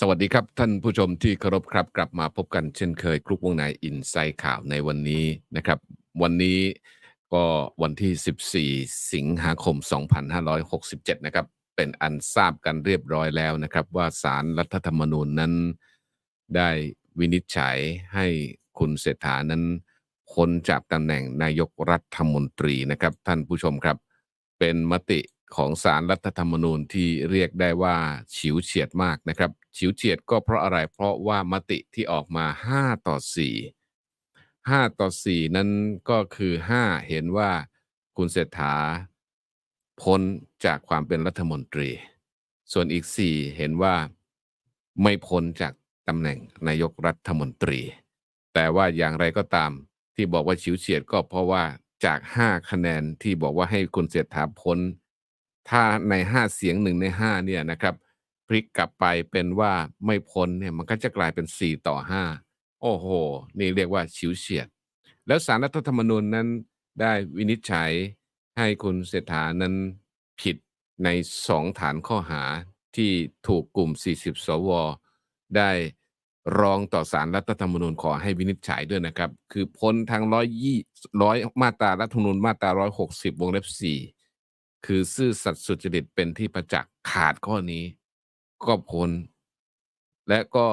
สวัสดีครับ ท่านผู้ชมที่เคารพครับ กลับมาพบกันเช่นเคยกรุ๊ปวงในอินไซด์ข่าวในวันนี้นะครับ วันนี้ก็วันที่ 14 สิงหาคม 2567 นะครับ เป็นอันทราบกันเรียบร้อยแล้วนะครับ ว่าสารรัฐธรรมนูญนั้นได้วินิจฉัยให้คุณเศรษฐานั้นพ้นจากตำแหน่งนายกรัฐมนตรีนะครับ ท่านผู้ชมครับ เป็นมติ ของสารรัฐธรรมนูญที่เรียกได้ว่าฉิวเฉียดมากนะครับฉิวเฉียดก็เพราะอะไรเพราะว่ามติที่ออกมา 5 ต่อ 4 5 ต่อ 4 นั้นก็คือ 5 เห็นว่าคุณเศรษฐาพ้นจากความเป็นรัฐมนตรี ส่วนอีก 4 เห็นว่าไม่พ้นจากตำแหน่งนายกรัฐมนตรี แต่ว่าอย่างไรก็ตามที่บอกว่าฉิวเฉียดก็เพราะว่าจาก 5 คะแนนที่บอกว่าให้คุณเศรษฐาพ้น ถ้าใน 5 เสียงหนึ่งใน 5 เนี่ยนะครับ พลิกกลับไปเป็นว่าไม่พ้นเนี่ยมันก็จะกลายเป็น 4 ต่อ 5 โอ้โห นี่เรียกว่าฉิวเฉียด แล้วสารรัฐธรรมนูญนั้นได้วินิจฉัยให้คุณเศรษฐานั้นผิดใน2ฐานข้อหาที่ถูกกลุ่ม 40 สว ได้ร้องต่อสารรัฐธรรมนูญขอให้วินิจฉัยด้วยนะครับ คือพ้นทาง120 100มาตรารัฐธรรมนูญมาตรา160วงเล็บ4 คือซื่อสัตย์สุจริตเป็นที่ประจักษ์ ขาดข้อนี้ก็พ้น และก็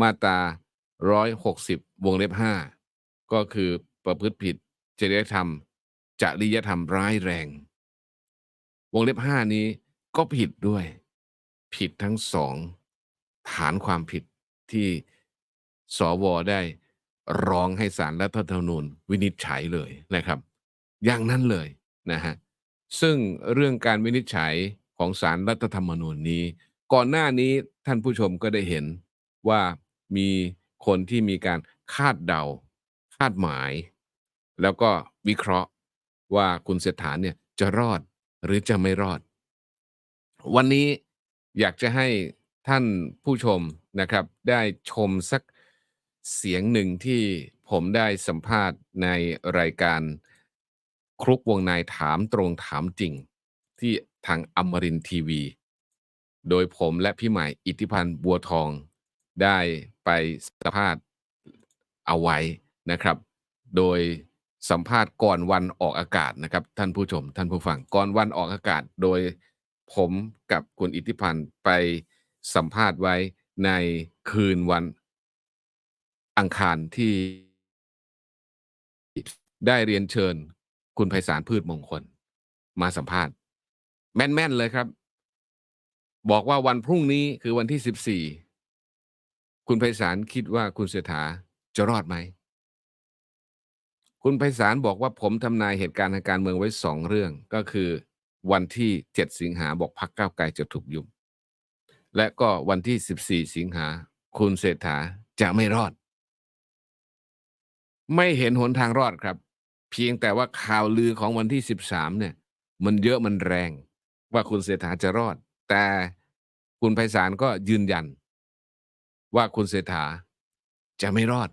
มาตรา 160 วงเล็บ 5 ก็คือประพฤติผิดจริยธรรม จริยธรรมร้ายแรง วงเล็บ 5 นี้ก็ผิดด้วย ผิดทั้งสอง ฐานความผิดที่สวได้ร้องให้สารรัฐธรรมนูญวินิจฉัยเลยนะครับ อย่างนั้นเลยนะฮะ ซึ่งเรื่องการวินิจฉัยของสารรัฐธรรมนูญนี้ ก่อนหน้านี้ท่านผู้ชมก็ได้เห็นว่ามีคนที่มีการคาดเดา คาดหมาย แล้วก็วิเคราะห์ว่าคุณเศรษฐาเนี่ยจะรอดหรือจะไม่รอด วันนี้อยากจะให้ท่านผู้ชมนะครับ ได้ชมสักเสียงหนึ่งที่ผมได้สัมภาษณ์ในรายการ ครุกวงในถามตรงถามจริง ที่ทางอมรินทีวี โดยผมและพี่ใหม่อิทธิพันธ์บัวทองได้ไปสัมภาษณ์เอาไว้นะครับ โดยสัมภาษณ์ก่อนวันออกอากาศนะครับ ท่านผู้ชม ท่านผู้ฟังก่อนวันออกอากาศ โดยผมกับคุณอิทธิพันธ์ไปสัมภาษณ์ไว้ในคืนวันอังคารที่ได้เรียนเชิญ คุณไพศาลพืชมงคล มาสัมภาษณ์ แม่น ๆ เลยครับ บอกว่าวันพรุ่งนี้คือวันที่14คุณไพศาลคิดว่าคุณเศรษฐาจะรอดไหม คุณไพศาลบอกว่าผมทำนายเหตุการณ์ทางการเมืองไว้สองเรื่องก็คือ วันที่7สิงหาบอกพักก้าวไกลจะถูกยุบและก็วันที่14สิงหาคุณเศรษฐาจะไม่รอด ไม่เห็นหนทางรอดครับ เพียงแต่ว่าข่าวลือของวันที่ 13 เนี่ย มันเยอะมันแรงว่าคุณเศรษฐาจะรอด แต่คุณไพศาลก็ยืนยัน ว่าคุณเศรษฐาจะไม่รอด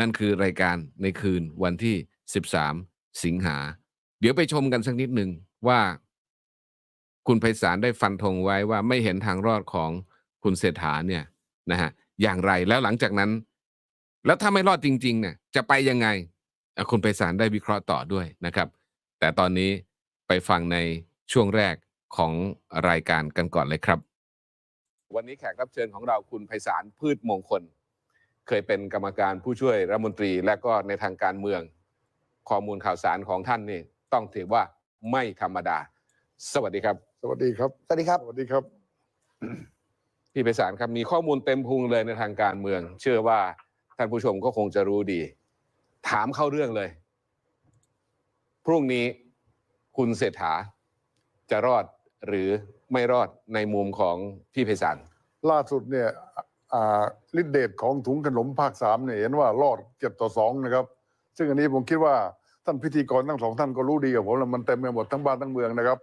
นั่นคือรายการในคืนวันที่ 13 สิงหา เดี๋ยวไปชมกันสักนิดหนึ่งว่า คุณไพศาลได้ฟันธงไว้ว่าไม่เห็นทางรอดของคุณเศรษฐาเนี่ยนะฮะอย่างไรแล้วหลังจากนั้น แล้วถ้าไม่รอดจริง ๆ เนี่ยจะไปยังไง คุณไพศาลได้วิเคราะห์ต่อด้วยนะครับ แต่ตอนนี้ไปฟังในช่วงแรกของรายการกันก่อนเลยครับ วันนี้แขกรับเชิญของเราคุณไพศาลพืชมงคล เคยเป็นกรรมการผู้ช่วยรัฐมนตรีและก็ในทางการเมือง ข้อมูลข่าวสารของท่านนี่ต้องถือว่าไม่ธรรมดา สวัสดีครับ สวัสดีครับ สวัสดีครับ สวัสดีครับ พี่ไพศาลครับมีข้อมูลเต็มพุงเลยในทางการเมือง เชื่อว่าท่านผู้ชมก็คงจะรู้ดี ถามเข้าเรื่องเลย พรุ่งนี้คุณเศรษฐาจะรอดหรือไม่รอดในมุมของพี่ไพศาลล่าสุดเนี่ยอ่าฤทธิเดชของถุงขนมภาคสามเนี่ยเห็นว่ารอดเจ็ดต่อสองนะครับ ซึ่งอันนี้ผมคิดว่าท่านพิธีกรทั้งสองท่านก็รู้ดีกับผมแล้วมันเต็มไปหมดทั้งบ้านทั้งเมืองนะครับ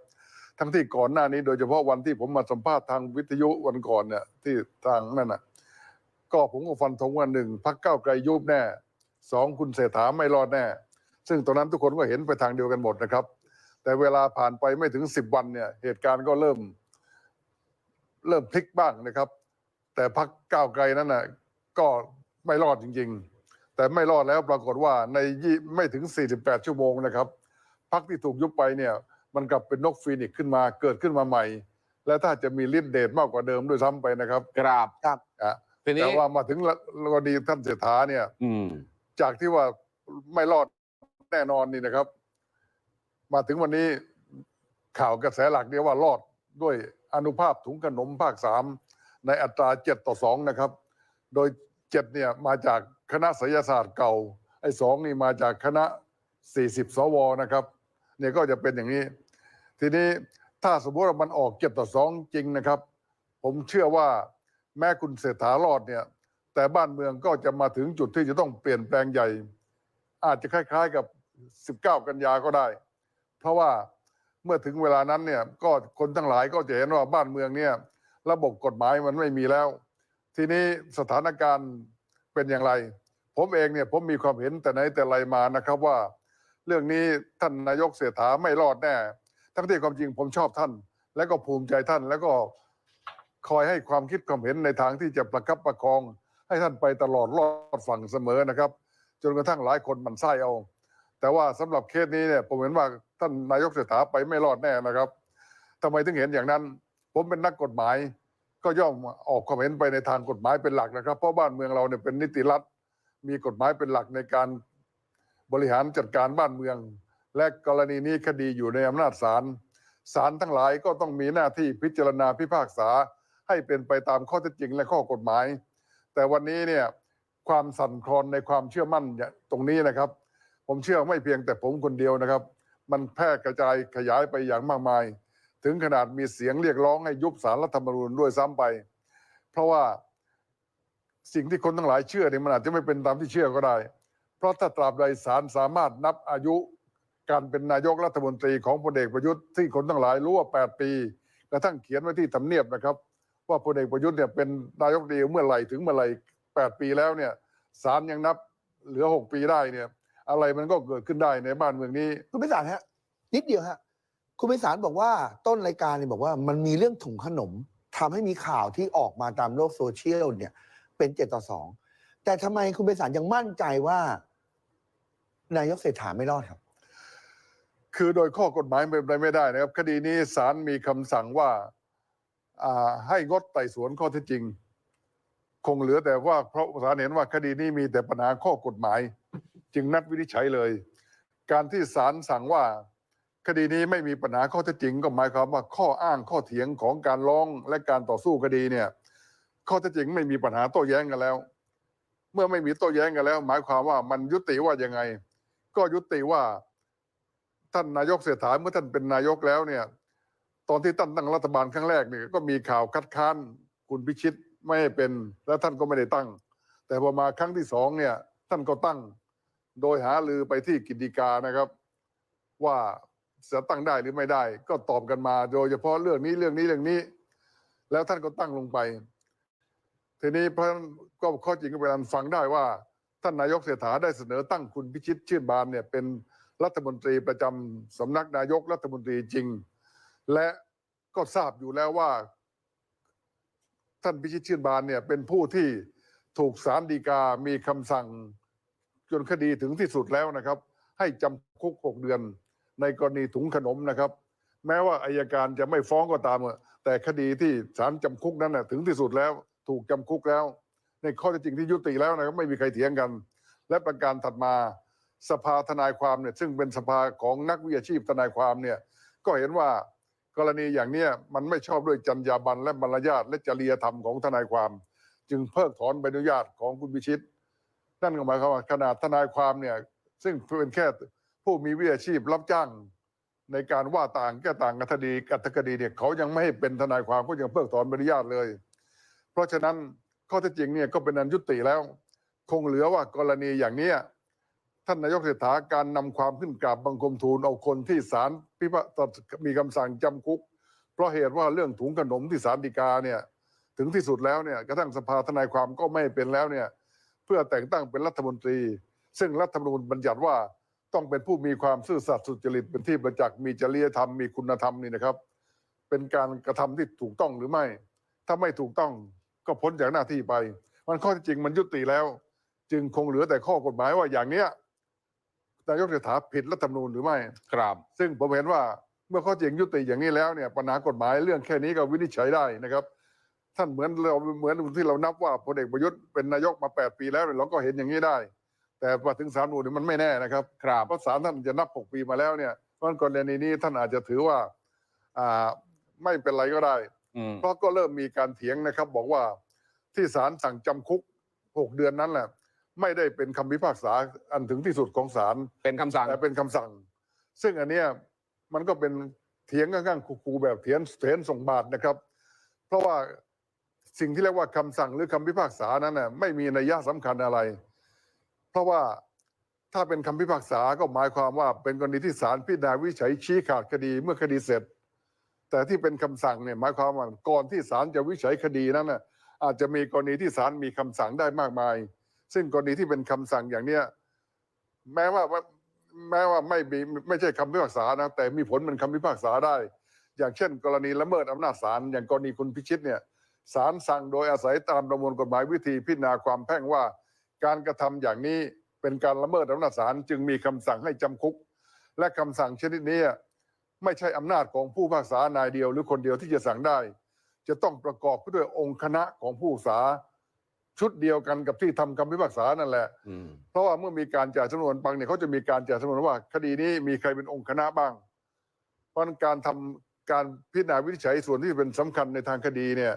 ทั้งที่ก่อนหน้านี้โดยเฉพาะวันที่ผมมาสัมภาษณ์ทางวิทยุวันก่อนเนี่ยที่ทางนั่นน่ะก็ผมก็ฟันธงว่าหนึ่งพักเก้าไกลยุบแน่ สองคุณเศรษฐาไม่รอดแน่ ซึ่งตอนนั้นทุกคนก็เห็นไปทางเดียวกันหมดนะครับ แต่เวลาผ่านไปไม่ถึงสิบวันเนี่ยเหตุการณ์ก็เริ่มเริ่มพลิกบ้างนะครับ แต่พักก้าวไกลนั้นน่ะก็ไม่รอดจริง ๆ แต่ไม่รอดแล้วปรากฏว่าในยี่ไม่ถึง 48 ชั่วโมงนะครับพักที่ถูกยุบไปเนี่ยมันกลับเป็นนกฟีนิกซ์ขึ้นมาเกิดขึ้นมาใหม่ และถ้าจะมีฤทธิ์เดชมากกว่าเดิมด้วยซ้ำไปนะครับ ครับครับอะทีนี้แต่ว่ามาถึงกรณีท่านเศรษฐาเนี่ยอืม จากที่ว่าไม่รอดแน่นอนนี่นะครับ มาถึงวันนี้ข่าวกระแสหลักเนี่ยว่ารอดด้วยอนุภาพถุงขนมภาคสามในอัตราเจ็ดต่อสองนะครับ โดยเจ็ดเนี่ยมาจากคณะศิลศาสตร์เก่า ไอ้สองนี่มาจากคณะสี่สิบสวนะครับ เนี่ยก็จะเป็นอย่างนี้ ทีนี้ถ้าสมมติว่ามันออกเจ็ดต่อสองจริงนะครับ ผมเชื่อว่าแม้คุณเศรษฐารอดเนี่ย แต่บ้านเมืองก็จะมาถึงจุดที่จะต้องเปลี่ยนแปลงใหญ่ อาจจะคล้าย ๆกับ 19 กันยาก็ได้ เพราะว่าเมื่อถึงเวลานั้นเนี่ยก็คนทั้งหลายก็จะเห็นว่าบ้านเมืองเนี่ยระบบกฎหมายมันไม่มีแล้ว ทีนี้สถานการณ์เป็นอย่างไร ผมเองเนี่ยผมมีความเห็นแต่ไหนแต่ไรมานะครับว่า เรื่องนี้ท่านนายกเศรษฐาไม่รอดแน่ ทั้งที่ความจริงผมชอบท่าน และก็ภูมิใจท่าน แล้วก็คอยให้ความคิดความเห็นในทางที่จะประคับประคอง ให้ท่านไปตลอดรอดฝั่งเสมอนะครับ จนกระทั่งหลายคนมันไส้เอา แต่ว่าสำหรับเคสนี้เนี่ยผมเห็นว่าท่านนายกเศรษฐาไปไม่รอดแน่นะครับทำไมถึงเห็นอย่างนั้น ผมเป็นนักกฎหมาย ก็ย่อมออกความเห็นไปในทางกฎหมายเป็นหลักนะครับ เพราะบ้านเมืองเราเนี่ยเป็นนิติรัฐมีกฎหมายเป็นหลักในการบริหารจัดการบ้านเมือง และกรณีนี้คดีอยู่ในอำนาจศาลศาลทั้งหลายก็ต้องมีหน้าที่พิจารณาพิพากษาให้เป็นไปตามข้อเท็จจริงและข้อกฎหมาย แต่วันนี้เนี่ยความสั่นคลอนในความเชื่อมั่นเนี่ยตรงนี้นะครับ ผมเชื่อไม่เพียงแต่ผมคนเดียวนะครับ มันแพร่กระจายขยายไปอย่างมากมาย ถึงขนาดมีเสียงเรียกร้องให้ยุบสารรัฐธรรมนูญด้วยซ้ำไป เพราะว่าสิ่งที่คนทั้งหลายเชื่อเนี่ยมันอาจจะไม่เป็นตามที่เชื่อก็ได้ เพราะถ้าตราบใดศาลสามารถนับอายุการเป็นนายกรัฐมนตรีของพลเอกประยุทธ์ที่คนทั้งหลายรู้ว่า 8 ปี กระทั่งเขียนไว้ที่ทำเนียบนะครับ ว่าพลเอกประยุทธ์เนี่ยเป็นนายกดีเมื่อไหร่ถึงเมื่อไหร่แปดปีแล้วเนี่ยศาลยังนับเหลือหกปีได้เนี่ย อะไรมันก็เกิดขึ้นได้ในบ้านเมืองนี้ คุณพิสารฮะ นิดเดียวฮะ คุณพิสารบอกว่าต้นรายการเนี่ยบอกว่ามันมีเรื่องถุงขนมทำให้มีข่าวที่ออกมาตามโลกโซเชียลเนี่ย เป็นเจ็ดต่อสองแต่ทำไมคุณพิสารยังมั่นใจว่า นายกเศรษฐาไม่รอดครับ คือโดยข้อกฎหมายเป็นไปไม่ได้นะครับ คดีนี้ศาลมีคำสั่งว่าอ่า ให้งดไต่สวนข้อเท็จจริง คงเหลือแต่ว่าเพราะศาลเห็นว่าคดีนี้มีแต่ปัญหาข้อกฎหมาย จึงนัดวินิจฉัยเลย การที่ศาลสั่งว่าคดีนี้ไม่มีปัญหาข้อเท็จจริง ก็หมายความว่าข้ออ้างข้อเถียงของการร้องและการต่อสู้คดีเนี่ยข้อเท็จจริงไม่มีปัญหาโต้แย้งกันแล้ว เมื่อไม่มีโต้แย้งกันแล้ว หมายความว่ามันยุติว่ายังไง ก็ยุติว่า ท่านนายกเศรษฐาเมื่อท่านเป็นนายกแล้วเนี่ย ตอนที่ท่านตั้งรัฐบาลครั้งแรกเนี่ยก็มีข่าวคัดค้านคุณพิชิตไม่ให้เป็น และท่านก็ไม่ได้ตั้ง แต่พอมาครั้งที่สองเนี่ยท่านก็ตั้ง โดยหาลือไปที่กิจฎีกานะครับ ว่าจะตั้งได้หรือไม่ได้ ก็ตอบกันมา โดยเฉพาะเรื่องนี้เรื่องนี้เรื่องนี้ แล้วท่านก็ตั้งลงไป ทีนี้พระฉะนั้นก็ข้อจริงก็เป็นอันฟังได้ว่า ท่านนายกเศรษฐาได้เสนอตั้งคุณพิชิตชื่นบานเนี่ยเป็นรัฐมนตรีประจำสำนักนายกรัฐมนตรีจริง และก็ทราบอยู่แล้วว่า ท่านพิชิตชื่นบานเนี่ย เป็นผู้ที่ถูกศาลฎีกา มีคำสั่งจนคดีถึงที่สุดแล้วนะครับ ให้จำคุกหกเดือน ในกรณีถุงขนมนะครับ แม้ว่าอายการจะไม่ฟ้องก็ตามอะแต่คดีที่ศาลจำคุกนั้นนะถึงที่สุดแล้ว ถูกจำคุกแล้ว ในข้อเท็จจริงที่ยุติแล้วนะครับไม่มีใครเถียงกัน และประการถัดมาสภาทนายความเนี่ยซึ่งเป็นสภาของนักวิชาชีพทนายความเนี่ยก็เห็นว่า กรณีอย่างเนี้ยมันไม่ชอบด้วยจรรยาบรรณและมารยาทและจริยธรรมของทนายความ จึงเพิกถอนใบอนุญาตของคุณพิชิต นั่นก็หมายความว่าขนาดทนายความเนี่ยซึ่งเป็นแค่ผู้มีวิชาชีพรับจ้างในการว่าต่างแก้ต่างกันคดีกัตคดีเนี่ยเขายังไม่ให้เป็นทนายความก็ยังเพิกถอนใบอนุญาตเลย เพราะฉะนั้นข้อเท็จจริงเนี่ยก็เป็นอันยุติแล้ว คงเหลือว่ากรณีอย่างเนี้ย ท่านนายกเศรษฐาการนำความขึ้นกราบบังคมทูลเอาคนที่ศาลพิพากษามีคำสั่งจำคุก เพราะเหตุว่าเรื่องถุงขนมที่ศาลฎีกาเนี่ยถึงที่สุดแล้วเนี่ยกระทั่งสภาทนายความก็ไม่เป็นแล้วเนี่ยเพื่อแต่งตั้งเป็นรัฐมนตรี ซึ่งรัฐธรรมนูญบัญญัติว่าต้องเป็นผู้มีความซื่อสัตย์สุจริตเป็นที่ประจักษ์มีจริยธรรมมีคุณธรรมนี่นะครับ เป็นการกระทำที่ถูกต้องหรือไม่ ถ้าไม่ถูกต้องก็พ้นจากหน้าที่ไป มันข้อที่จริงมันยุติแล้ว จึงคงเหลือแต่ข้อกฎหมายว่าอย่างเนี้ย นายกเศรษฐาผิดรัฐธรรมนูญหรือไม่ ครับ ซึ่งผมเห็นว่าเมื่อข้อจริงยุติอย่างนี้แล้วเนี่ยปัญหากฎหมายเรื่องแค่นี้ก็วินิจฉัยได้นะครับ ท่านเหมือนเราเหมือนที่เรานับว่าพลเอกประยุทธ์เป็นนายกมา 8 ปีแล้วเนี่ยเราก็เห็นอย่างนี้ได้ แต่พอถึงสามนูนมันไม่แน่นะครับครับเพราะศาลท่านจะนับ 6 ปีมาแล้วเนี่ยเพราะฉะนั้นกรณีนี้ท่านอาจจะถือว่าอ่าไม่เป็นไรก็ได้ อืมเพราะก็เริ่มมีการเถียงนะครับ บอกว่าที่ศาลสั่งจำคุก 6 เดือนนั้นแหละ ไม่ได้เป็นคำพิพากษาอันถึงที่สุดของศาลเป็นคำสั่ง แต่เป็นคำสั่ง ซึ่งอันเนี้ยมันก็เป็นเถียงข้างๆคูๆแบบเถียนเถียนส่งบาทนะครับ เพราะว่าสิ่งที่เรียกว่าคำสั่งหรือคำพิพากษานั้นน่ะไม่มีนัยยะสำคัญอะไร เพราะว่าถ้าเป็นคำพิพากษาก็หมายความว่าเป็นกรณีที่ศาลพิจารณาวินิจฉัยชี้ขาดคดีเมื่อคดีเสร็จ แต่ที่เป็นคำสั่งเนี่ยหมายความว่าก่อนที่ศาลจะวินิจฉัยคดีนั้นน่ะอาจจะมีกรณีที่ศาลมีคำสั่งได้มากมาย ซึ่งกรณีที่เป็นคำสั่งอย่างเนี้ยแม้ว่าแม้ว่าไม่มีไม่ใช่คำพิพากษานะแต่มีผลเป็นคำพิพากษาได้ อย่างเช่น กรณีละเมิดอำนาจศาลอย่างกรณีคุณพิชิตเนี่ยศาลสั่งโดยอาศัยตามประมวลกฎหมายวิธีพิจารณาความแพ่งว่า การกระทำอย่างนี้เป็นการละเมิดอำนาจศาลจึงมีคำสั่งให้จำคุก และคำสั่งชนิดนี้ไม่ใช่อำนาจของผู้พิพากษานายเดียว หรือคนเดียวที่จะสั่งได้ จะต้องประกอบด้วยองค์คณะของผู้พิพากษา ชุดเดียวกันกับที่ทำคำพิพากษานั่นแหละอืมเพราะว่าเมื่อมีการจ่ายสำนวนปังเนี่ยเขาจะมีการจ่ายสำนวนว่า คดีนี้มีใครเป็นองค์คณะบ้าง เพราะฉะนั้นการทำการพิจารณาวินิจฉัยส่วนที่เป็นสำคัญในทางคดีเนี่ย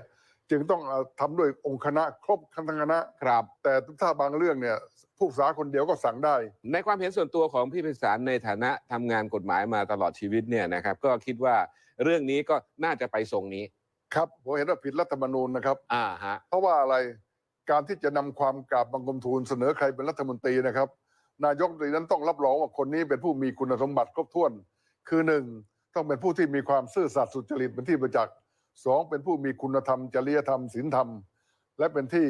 จึงต้องเอาทำด้วยองค์คณะครบทั้งคณะครับ แต่ถ้าบางเรื่องเนี่ยผู้พิพากษาคนเดียวก็สั่งได้ ในความเห็นส่วนตัวของพี่ไพศาลในฐานะทำงานกฎหมายมาตลอดชีวิตเนี่ยนะครับ ก็คิดว่าเรื่องนี้ก็น่าจะไปทรงนี้ ครับผมเห็นว่าผิดรัฐธรรมนูญนะครับ อ่าฮะ เพราะว่าอะไร การที่จะนำความกราบบังคมทูลเสนอใครเป็นรัฐมนตรีนะครับ นายกรัฐมนตรีนั้นต้องรับรองว่าคนนี้เป็นผู้มีคุณสมบัติครบถ้วน คือหนึ่งต้องเป็นผู้ที่มีความซื่อสัตย์สุจริตเป็นที่ประจักษ์สองเป็นผู้มีคุณธรรม จริยธรรมศีลธรรม และเป็นที่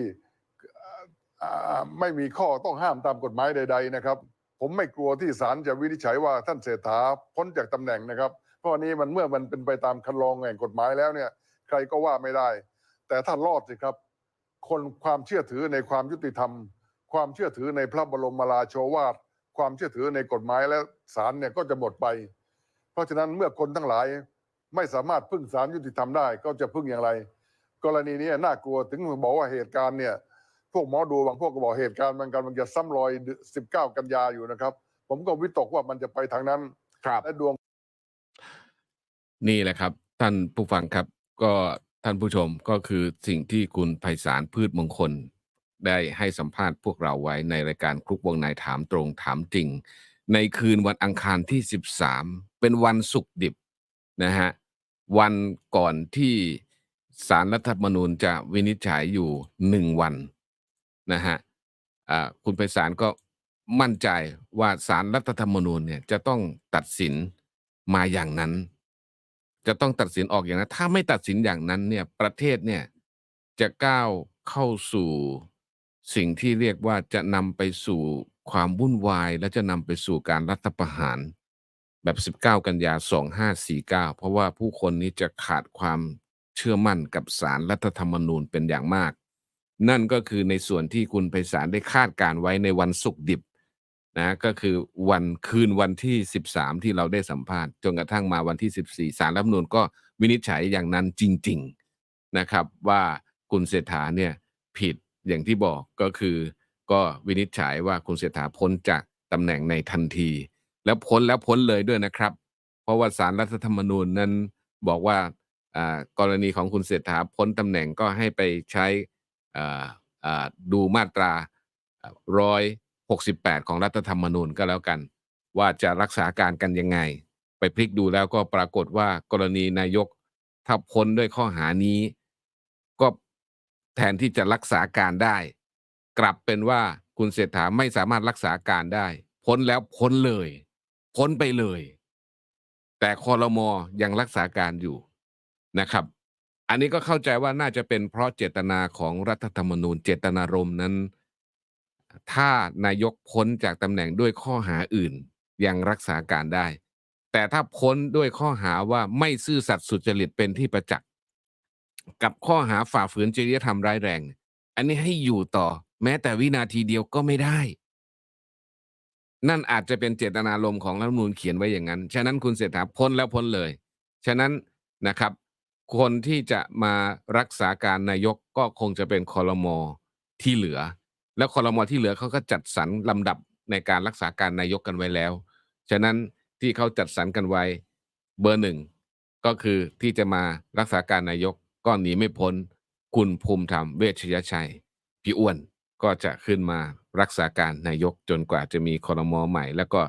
ไม่มีข้อต้องห้ามตามกฎหมายใด ๆ นะครับ ผมไม่กลัวที่ศาลจะวินิจฉัยว่าท่านเศรษฐาพ้นจากตำแหน่งนะครับเพราะนนี้มันเมื่อมันเป็นไปตามคันลองแห่งกฎหมายแล้วเนี่ย ใครก็ว่าไม่ได้ แต่ถ้ารอดสิครับ คนความเชื่อถือในความยุติธรรม ความเชื่อถือในพระบรมราโชวาท ความเชื่อถือในกฎหมายและศาลเนี่ยก็จะหมดไป เพราะฉะนั้นเมื่อคนทั้งหลายไม่สามารถพึ่งศาลยุติธรรมได้ก็จะพึ่งอย่างไร กรณีนี้น่ากลัวถึงบอกว่าเหตุการณ์เนี่ยพวกหมอดูบางพวกก็บอกเหตุการณ์มันกำลังจะซ้ำรอย 19 กันยาอยู่นะครับ ผมก็วิตกว่ามันจะไปทางนั้นครับและดวง นี่แหละครับ ท่านผู้ฟังครับก็ ท่านผู้ชม ก็คือสิ่งที่คุณไพศาล พืชมงคล ได้ให้สัมภาษณ์พวกเราไว้ในรายการคลุกวงในถามตรงถามจริง ในคืนวันอังคารที่ 13 เป็นวันศุกร์ดิบนะฮะ วันก่อนที่สารรัฐธรรมนูญจะวินิจฉัยอยู่หนึ่งวันนะฮะอ่าคุณไพศาลก็มั่นใจว่าสารรัฐธรรมนูญเนี่ยจะต้องตัดสินมาอย่างนั้น จะต้องตัดสินออกอย่างนั้น ถ้าไม่ตัดสินอย่างนั้นเนี่ยประเทศเนี่ยจะก้าวเข้าสู่สิ่งที่เรียกว่าจะนำไปสู่ความวุ่นวาย และจะนำไปสู่การรัฐประหาร แบบ 19 กันยา 2549 เพราะว่าผู้คนนี้จะขาดความเชื่อมั่นกับสารรัฐธรรมนูญเป็นอย่างมาก นั่นก็คือในส่วนที่คุณไพศาลได้คาดการไว้ในวันศุกร์ดิบ นะก็คือวันคืนวันที่ 13 ที่เราได้สัมภาษณ์จนกระทั่งมาวันที่ 14สารรัฐธรรมนูญก็วินิจฉัยอย่างนั้นจริง ๆนะครับ ว่าคุณเศรษฐาเนี่ยผิดอย่างที่บอกก็คือ ก็วินิจฉัยว่าคุณเศรษฐาพ้นจากตำแหน่งในทันที แล้วพ้นแล้วพ้นเลยด้วยนะครับ เพราะว่าสารรัฐธรรมนูญนั้นบอกว่าอ่ากรณีของคุณเศรษฐาพ้นตำแหน่งก็ให้ไปใช้อ่าดูมาตราร้อย หกสิบแปดของรัฐธรรมนูญก็แล้วกัน ว่าจะรักษาการกันยังไง ไปพลิกดูแล้วก็ปรากฏว่ากรณีนายกถ้าพ้นด้วยข้อหานี้ ก็แทนที่จะรักษาการได้ กลับเป็นว่าคุณเศรษฐาไม่สามารถรักษาการได้ พ้นแล้วพ้นเลย พ้นไปเลย แต่คอรมอยังรักษาการอยู่นะครับ อันนี้ก็เข้าใจว่าน่าจะเป็นเพราะเจตนาของรัฐธรรมนูญเจตนารมณ์นั้น ถ้านายกพ้นจากตำแหน่งด้วยข้อหาอื่น ยังรักษาการได้ แต่ถ้าพ้นด้วยข้อหาว่าไม่ซื่อสัตย์สุจริตเป็นที่ประจักษ์กับข้อหาฝ่าฝืนจริยธรรมร้ายแรง อันนี้ให้อยู่ต่อ แม้แต่วินาทีเดียวก็ไม่ได้ นั่นอาจจะเป็นเจตนารมณ์ของรัฐมนูญเขียนไว้อย่างนั้น ฉะนั้นคุณเศรษฐาพ้นแล้วพ้นเลย ฉะนั้นนะครับ คนที่จะมารักษาการนายกก็คงจะเป็นคอรมอที่เหลือ แล้วคอรมอที่เหลือเขาก็จัดสรรลำดับในการรักษาการนายกกันไว้แล้ว ฉะนั้นที่เขาจัดสรรกันไว้เบอร์หนึ่งก็คือที่จะมารักษาการนายกก็หนีไม่พ้น คุณภูมิธรรมเวชยชัย พี่อ้วนก็จะขึ้นมารักษาการนายกจนกว่าจะมีคอรมอใหม่ แล้วก็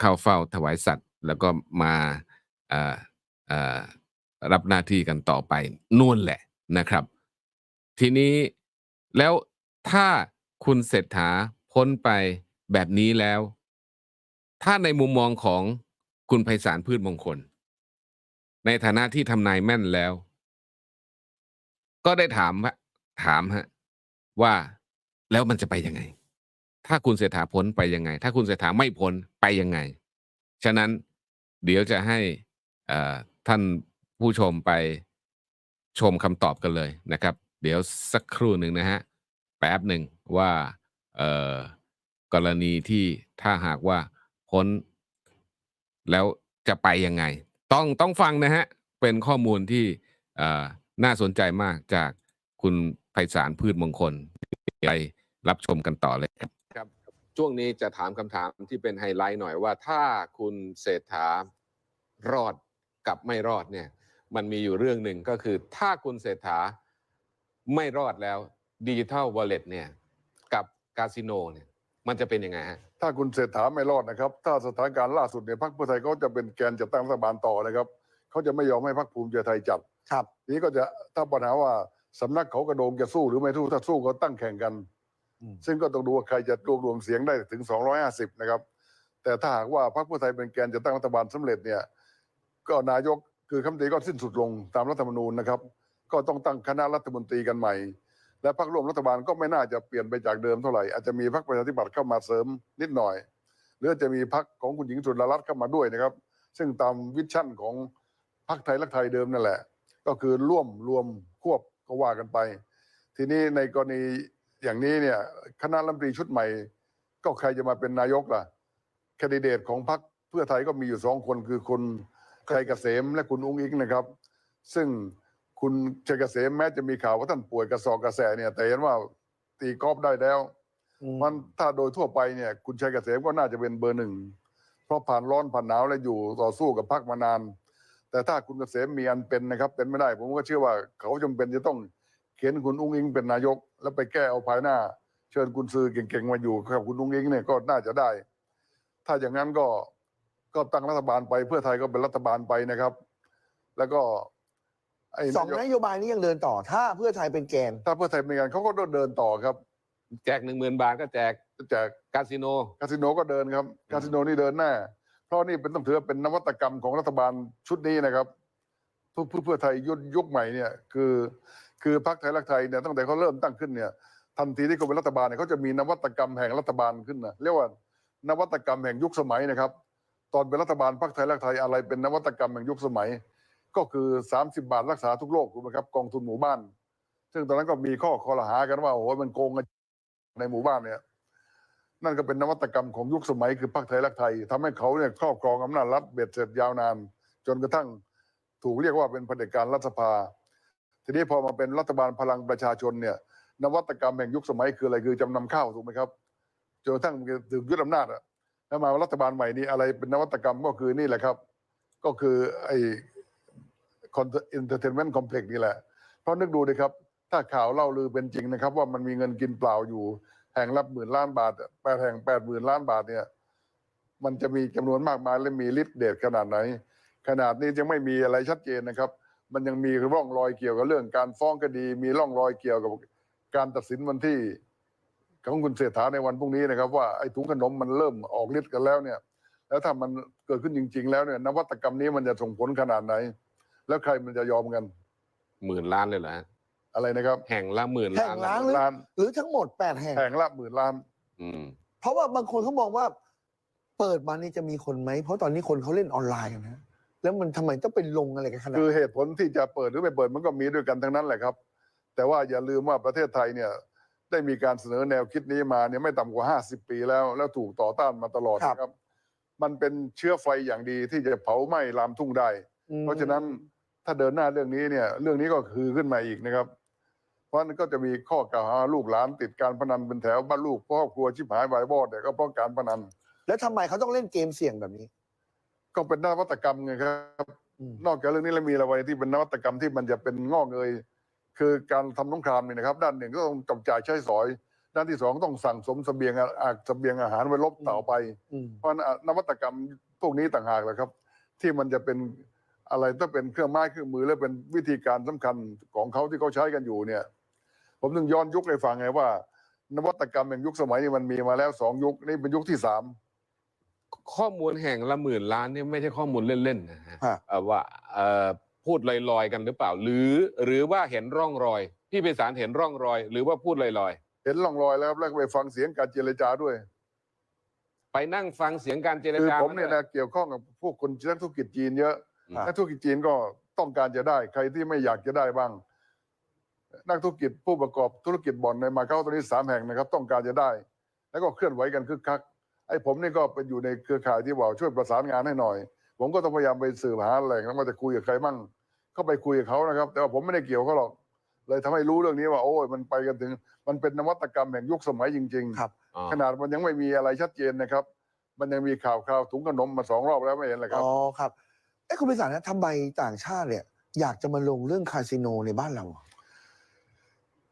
เข้าเฝ้าถวายสัตว์ แล้วก็มารับหน้าที่กันต่อไปนู่นแหละนะครับ ทีนี้แล้ว ถ้าคุณเศรษฐาพ้นไปแบบนี้แล้ว ถ้าในมุมมองของคุณไพศาลพืชมงคล ในฐานะที่ทำนายแม่นแล้ว ก็ได้ถามถามฮะว่าแล้วมันจะไปยังไง ถ้าคุณเศรษฐาพ้นไปยังไง ถ้าคุณเศรษฐาไม่พ้นไปยังไง ฉะนั้นเดี๋ยวจะให้ท่านผู้ชมไปชมคำตอบกันเลยนะครับ เดี๋ยวสักครู่หนึ่งนะฮะ ป๊บหนึ่งว่าเอ่อกรณีที่ถ้าหากว่าพ้น แล้วจะไปยังไง ต้องต้องฟังนะฮะ เป็นข้อมูลที่เออน่าสนใจมากจากคุณไพศาลพืชมงคลไปรับชมกันต่อเลยครับครับ ช่วงนี้จะถามคำถามที่เป็นไฮไลท์หน่อยว่าถ้าคุณเศรษฐารอดกับไม่รอดเนี่ย มันมีอยู่เรื่องหนึ่งก็คือ ถ้าคุณเศรษฐาไม่รอดแล้ว ดิจิทัลวอลเล็ตเนี่ยกับคาสิโนเนี่ยมันจะเป็นยังไงฮะถ้าคุณเศรษฐาไม่รอดนะครับ ถ้าสถานการณ์ล่าสุดเนี่ยพรรคเพื่อไทยเขาจะเป็นแกนจัดตั้งรัฐบาลต่อนะครับเขาจะไม่ยอมให้พรรคภูมิใจไทยจัดครับนี้ก็จะถ้าปัญหาว่าสำนักเขากระโดงจะสู้หรือไม่สู้ถ้าสู้ก็ตั้งแข่งกันอืมซึ่งก็ต้องดูว่าใครจะรวบรวมเสียงได้ถึง 250 นะครับ แต่ถ้าหากว่าพรรคเพื่อไทยเป็นแกนจะตั้งรัฐบาลสำเร็จเนี่ย ก็นายกคือคำตีก็สิ้นสุดลงตามรัฐธรรมนูญนะครับ ก็ต้องตั้งคณะรัฐมนตรีกันใหม่ และพรรคร่วมรัฐบาลก็ไม่น่าจะเปลี่ยนไปจากเดิมเท่าไหร่ อาจจะมีพรรคประชาธิปัตย์เข้ามาเสริมนิดหน่อย หรือจจะมีพรรคของคุณหญิงสุดารัตน์เข้ามาด้วยนะครับ ซึ่งตามวิชั่นของพรรคไทยรักไทยเดิมนั่นแหละ ก็คือร่วมรวมควบก็ว่ากันไป ทีนี้ในกรณีอย่างนี้เนี่ยคณะรัฐมนตรีชุดใหม่ ก็ใครจะมาเป็นนายกล่ะแคนดิเดตของพรรคเพื่อไทยก็มีอยู่สองคนคือคุณชัยเกษมและคุณอุ้งอิงนะครับ ซึ่ง คุณชัยเกษมแม้จะมีข่าวว่าท่านป่วยกระสอบกระแสเนี่ย แต่เห็นว่าตีกอล์ฟได้แล้วอืมมันถ้าโดยทั่วไปเนี่ย คุณชัยเกษมก็น่าจะเป็นเบอร์หนึ่งเพราะผ่านร้อนผ่านหนาวและอยู่ต่อสู้กับพรรคมานาน แต่ถ้าคุณเกษมมีอันเป็นนะครับ เป็นไม่ได้ ผมก็เชื่อว่าเขาจำเป็นจะต้องเขียนคุณอุ้งอิงเป็นนายก แล้วไปแก้เอาภายหน้า เชิญคุณซื้อเก่งๆมาอยู่กับคุณอุ้งอิงเนี่ยก็น่าจะได้ ถ้าอย่างนั้นก็ก็ตั้งรัฐบาลไปเพื่อไทยก็เป็นรัฐบาลไปนะครับ แล้วก็ ไอ้สองนายกนโยบายนี้ยังเดินต่อ ถ้าเพื่อไทยเป็นแกน ถ้าเพื่อไทยเป็นงานเขาก็ต้องเดินต่อครับแจกหนึ่งหมื่นบาทก็แจกแจกคาสิโน คาสิโนก็เดินครับคาสิโนนี่เดินแน่เพราะนี่เป็นต้องถือว่าเป็นนวัตกรรมของรัฐบาลชุดนี้นะครับเพื่อเพื่อเพื่อไทยยุคยุคใหม่เนี่ยคือ คือพรรคไทยรักไทยเนี่ยตั้งแต่เขาเริ่มตั้งขึ้นเนี่ยทันทีที่เขาเป็นรัฐบาลเนี่ยเขาจะมีนวัตกรรมแห่งรัฐบาลขึ้นนะเรียกว่านวัตกรรมแห่งยุคสมัยนะครับ ตอนเป็นรัฐบาลพรรคไทยรักไทยอะไรเป็นนวัตกรรมแห่งยุคสมัย ก็คือ 30 บาทรักษาทุกโรคถูกไหมครับกองทุนหมู่บ้าน ซึ่งตอนนั้นก็มีข้อคอรหากันว่าโอ้โหมันโกงกันในหมู่บ้านเนี่ย นั่นก็เป็นนวัตกรรมของยุคสมัยคือพรรคไทยรักไทยทำให้เขาเนี่ยครอบครองอำนาจรัฐเบ็ดเสร็จยาวนาน จนกระทั่งถูกเรียกว่าเป็นเผด็จการรัฐสภา ทีนี้พอมาเป็นรัฐบาลพลังประชาชนเนี่ย นวัตกรรมแห่งยุคสมัยคืออะไรคือจำนำข้าวถูกไหมครับจนกระทั่งถึงยึดอำนาจอะแล้วมารัฐบาลใหม่นี้อะไรเป็นนวัตกรรมก็คือนี่แหละครับ ก็คือไอ อนเอนเตอร์เทนเมนต์คอมเพล็กซ์นี่แหละ เพราะนึกดูดิครับ ถ้าข่าวเล่าลือเป็นจริงนะครับ ว่ามันมีเงินกินเปล่าอยู่แห่งละหมื่นล้านบาทแปดแห่งแปดหมื่นล้านบาทเนี่ย มันจะมีจำนวนมากมายและมีฤทธิ์เดชขนาดไหน ขนาดนี้ยังไม่มีอะไรชัดเจนนะครับ มันยังมีร่องรอยเกี่ยวกับเรื่องการฟ้องคดี มีร่องรอยเกี่ยวกับการตัดสินวันที่ของคุณเศรษฐาในวันพรุ่งนี้นะครับ ว่าไอ้ถุงขนมมันเริ่มออกฤทธิ์กันแล้วเนี่ย แล้วถ้ามันเกิดขึ้นจริง ๆ แล้วเนี่ยนวัตกรรมนี้มันจะส่งผลขนาดไหน แล้วใครมันจะยอมกัน หมื่นล้านเลยเหรอฮะอะไรนะครับ แห่งละหมื่นแห่ล้างนล้านเลยล้าน หรือทั้งหมด8แห่ง แห่งละหมื่นล้าน อืม เพราะว่าบางคนเขามองว่า เปิดมานี่จะมีคนไหม เพราะตอนนี้คนเขาเล่นออนไลน์กันนะ แล้วมันทำไมต้องเป็นลงอะไรกันขนาดคือนั้นเหตุผลที่จะเปิดหรือไม่เปิดมันก็มีด้วยกันทั้งนั้นแหละครับ แต่ว่าอย่าลืมว่าประเทศไทยเนี่ยได้มีการเสนอแนวคิดนี้มาเนี่ยไม่ต่ำกว่า 50 ปีแล้ว แล้วถูกต่อต้านมาตลอดนะครับ มันเป็นเชื้อไฟอย่างดีที่จะเผาไหม้ลามทุ่งได้ อืม เพราะฉะนั้น ถ้าเดินหน้าเรื่องนี้เนี่ย เรื่องนี้ก็คือขึ้นมาอีกนะครับ เพราะฉะนั้นก็จะมีข้อกล่าวหาลูกหลานติดการพนันเป็นแถวบ้านลูกครอบครัวชิบหายวายบอดเนี่ยก็เพราะการพนัน แล้วทำไมเขาต้องเล่นเกมเสี่ยงแบบนี้ ก็เป็นนวัตกรรมไงครับ อืม นอกจากเรื่องนี้แล้วมีอะไรที่เป็นนวัตกรรมที่มันจะเป็นงอกเงยคือการทำสงครามเนี่ยนะครับ ด้านหนึ่งก็ต้องจับจ่ายใช้สอย ด้านที่สองต้องสั่งสมเสบียงอาอาเสบียงอาหารไว้รบต่อไป อืม เพราะฉะนั้นนวัตกรรมพวกนี้ต่างหากแหละครับ ที่มันจะเป็น อะไรต้องเป็นเครื่องไม้เครื่องมือและเป็นวิธีการสำคัญของเขาที่เขาใช้กันอยู่เนี่ย ผมถึงย้อนยุคให้ฟังไงว่า นวัตกรรมแห่งยุคสมัยนี้มันมีมาแล้วสองยุคนี่เป็นยุคที่สามข้อมูลแห่งละหมื่นล้านเนี่ยไม่ใช่ข้อมูลเล่นๆนะฮะฮะเอ่อว่าเอ่อพูดลอยๆกันหรือเปล่า หรือหรือว่าเห็นร่องรอย พี่ไพศาลเห็นร่องรอย หรือว่าพูดลอยเห็นร่องรอยแล้วครับแล้วก็ไปฟังเสียงการเจรจาด้วยๆไปนั่งฟังเสียงการเจรคือจาผมเนี่ยาด้วนะเกี่ยวข้องกับพวกคนนักธุรกิจจีนเยอะอืม นักธุรกิจจีนก็ต้องการจะได้ใครที่ไม่อยากจะได้บ้าง นักธุรกิจผู้ประกอบธุรกิจบ่อนในมาเก๊าตอนนี้สามแห่งนะครับ ต้องการจะได้ แล้วก็เคลื่อนไหวกันคึกคักไอ้ผมนี่ก็เป็นอยู่ในเครือข่ายที่บอกช่วยประสานงานให้หน่อย ผมก็ต้องพยายามไปสืบหาแหล่งแล้วว่าจะคุยกับใครมั่งก็ไปคุยกับเขานะครับ แต่ว่าผมไม่ได้เกี่ยวเขาหรอก เลยทำให้รู้เรื่องนี้ว่า โอ้ยมันไปกันถึง มันเป็นนวัตกรรมแห่งยุคสมัยจริง ๆ ครับอ๋อขนาดมันยังไม่มีอะไรชัดเจนนะครับ มันยังมีข่าวข่าวถุงขนมมาสองรอบแล้วไม่เห็นเลยครับอ๋อครับเอ้คุณพิสารนะทำไมต่างชาติเนี่ย อยากจะมาลงเรื่องคาสิโนในบ้านเราอะ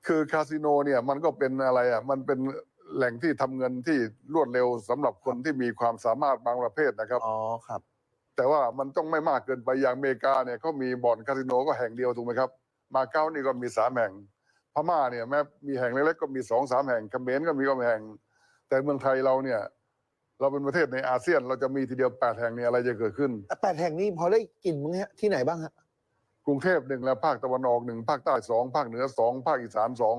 คือคาสิโนเนี่ยมันก็เป็นอะไรอะมันเป็นแหล่งที่ทำเงินที่รวดเร็วสำหรับคนที่มีความสามารถบางประเภทนะครับ อ๋อครับ แต่ว่ามันต้องไม่มากเกินไปอย่างอเมริกาเนี่ยเขามีบ่อนคาสิโนก็แห่งเดียวถูกไหมครับ มาเก๊านี่ก็มีสามแห่ง พม่าเนี่ยแม้มีแห่งเล็กๆก็มีสองสามแห่งเขมรก็มีก็มีแห่ง แต่เมืองไทยเราเนี่ย เราเป็นประเทศในอาเซียน เราจะมีทีเดียวแปดแห่งเนี่ยอะไรจะเกิดขึ้น แปดแห่งนี้พอได้กลิ่นมั้งฮะที่ไหนบ้างฮะกรุงเทพหนึ่งแล้วภาคตะวันออกหนึ่งภาคใต้สองภาคเหนือสองภาคอีสานสอง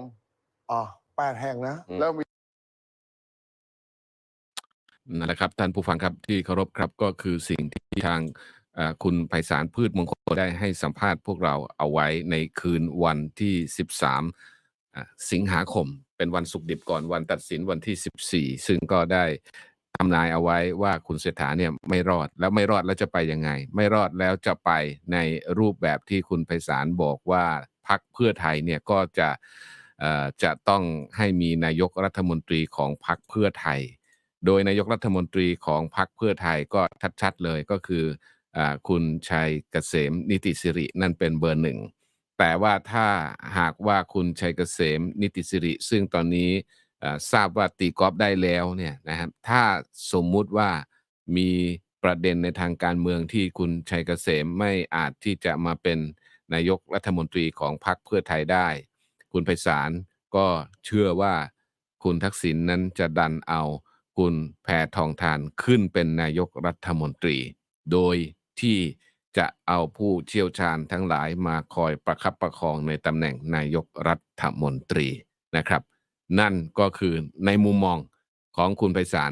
อ๋อแปดแห่งนะ อืม แล้วมี นั่นแหละครับท่านผู้ฟังครับที่เคารพครับก็คือสิ่งที่ทางเอ่อคุณไพศาลพืชมงคลได้ให้สัมภาษณ์พวกเราเอาไว้ในคืนวันที่ 13อะสิงหาคม เป็นวันศุกร์ดิบก่อนวันตัดสินวันที่ 14 ซึ่งก็ได้ ทำนายเอาไว้ว่าคุณเศรษฐาเนี่ยไม่รอดแล้วไม่รอดแล้วจะไปยังไง ไม่รอดแล้วจะไปในรูปแบบที่คุณไพศาลบอกว่าพักเพื่อไทยเนี่ยก็จะเอ่อจะต้องให้มีนายกรัฐมนตรีของพักเพื่อไทย โดยนายกรัฐมนตรีของพรรคเพื่อไทยก็ชัดๆเลยก็คืออคุณชัยเกษมนิติสิรินั่นเป็นเบอร์หนึ่งแต่ว่าถ้าหากว่าคุณชัยเกษมนิติสิริ ซึ่งตอนนี้ ทราบว่าตีกอล์ฟได้แล้วเนี่ยนะครับถ้าสมมุติว่ามีประเด็นในทางการเมืองที่คุณชัยเกษมไม่อาจที่จะมาเป็นนายกรัฐมนตรีของพรรคเพื่อไทยได้ คุณไพศาลก็เชื่อว่าคุณทักษิณนั้นจะดันเอาคุณแพทองทานขึ้นเป็นนายกรัฐมนตรี โดยที่จะเอาผู้เชี่ยวชาญทั้งหลายมาคอยประคับประคองในตำแหน่งนายกรัฐมนตรีนะครับ นั่นก็คือในมุมมองของคุณไพศาล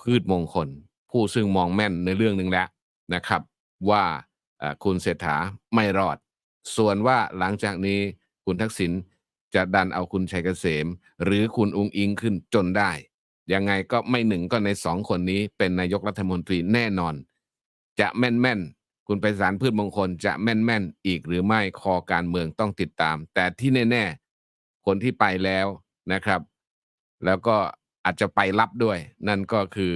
พืชมงคล ผู้ซึ่งมองแม่นในเรื่องหนึ่งแล้วนะครับ ว่าคุณเศรษฐาไม่รอด ส่วนว่าหลังจากนี้คุณทักษิณจะดันเอาคุณชัยเกษม หรือคุณอุงอิงขึ้นจนได้ ยังไงก็ไม่หนึ่งก็ในสองคนนี้เป็นนายกรัฐมนตรีแน่นอน จะแม่นแม่นคุณไปสารพืชมงคลจะแม่นแม่นอีกหรือไม่คอการเมืองต้องติดตาม แต่ที่แน่ ๆ คนที่ไปแล้ว นะครับ แล้วก็อาจจะไปรับด้วย นั่นก็คือ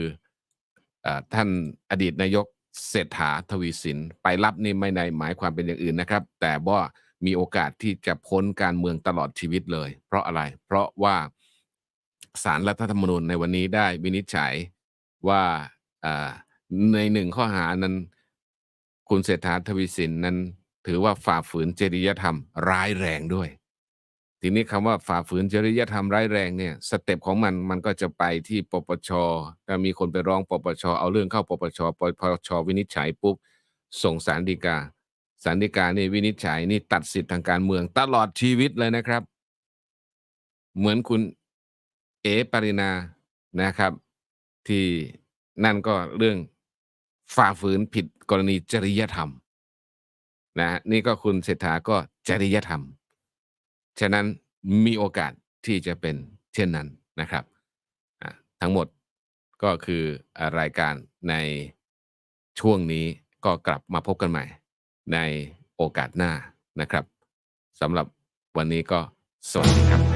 อท่านอดีตนายกเศรษฐาทวีสิน ไปรับนี่ไม่ในหมายความเป็นอย่างอื่นนะครับ แต่ว่ามีโอกาสที่จะพ้นการเมืองตลอดชีวิตเลย เพราะอะไร เพราะว่าสารรัฐธรรมนูญในวันนี้ได้วินิจฉัยว่าในหนึ่งข้อหานั้น คุณเศรษฐาทวีสินนั้น ถือว่าฝ่าฝืนจริยธรรมร้ายแรงด้วย ทีนี้คำว่าฝ่าฝืนจริยธรรมร้ายแรงเนี่ยสเต็ปของมันมันก็จะไปที่ปปชถ้ามีคนไปร้องปปชเอาเรื่องเข้าปปชปปชวินิจฉัยปุ๊บส่งสารดีกาสารดีกานี่วินิจฉัยนี่ตัดสิทธิ์ทางการเมืองตลอดชีวิตเลยนะครับ เหมือนคุณเอปรินานะครับ ที่นั่นก็เรื่องฝ่าฝืนผิดกรณีจริยธรรมนะฮะนี่ก็คุณเศรษฐาก็จริยธรรม ฉะนั้นมีโอกาสที่จะเป็นเช่นนั้นนะครับทั้งหมดก็คือรายการในช่วงนี้ก็กลับมาพบกันใหม่ ในโอกาสหน้านะครับสำหรับวันนี้ก็สวัสดีครับ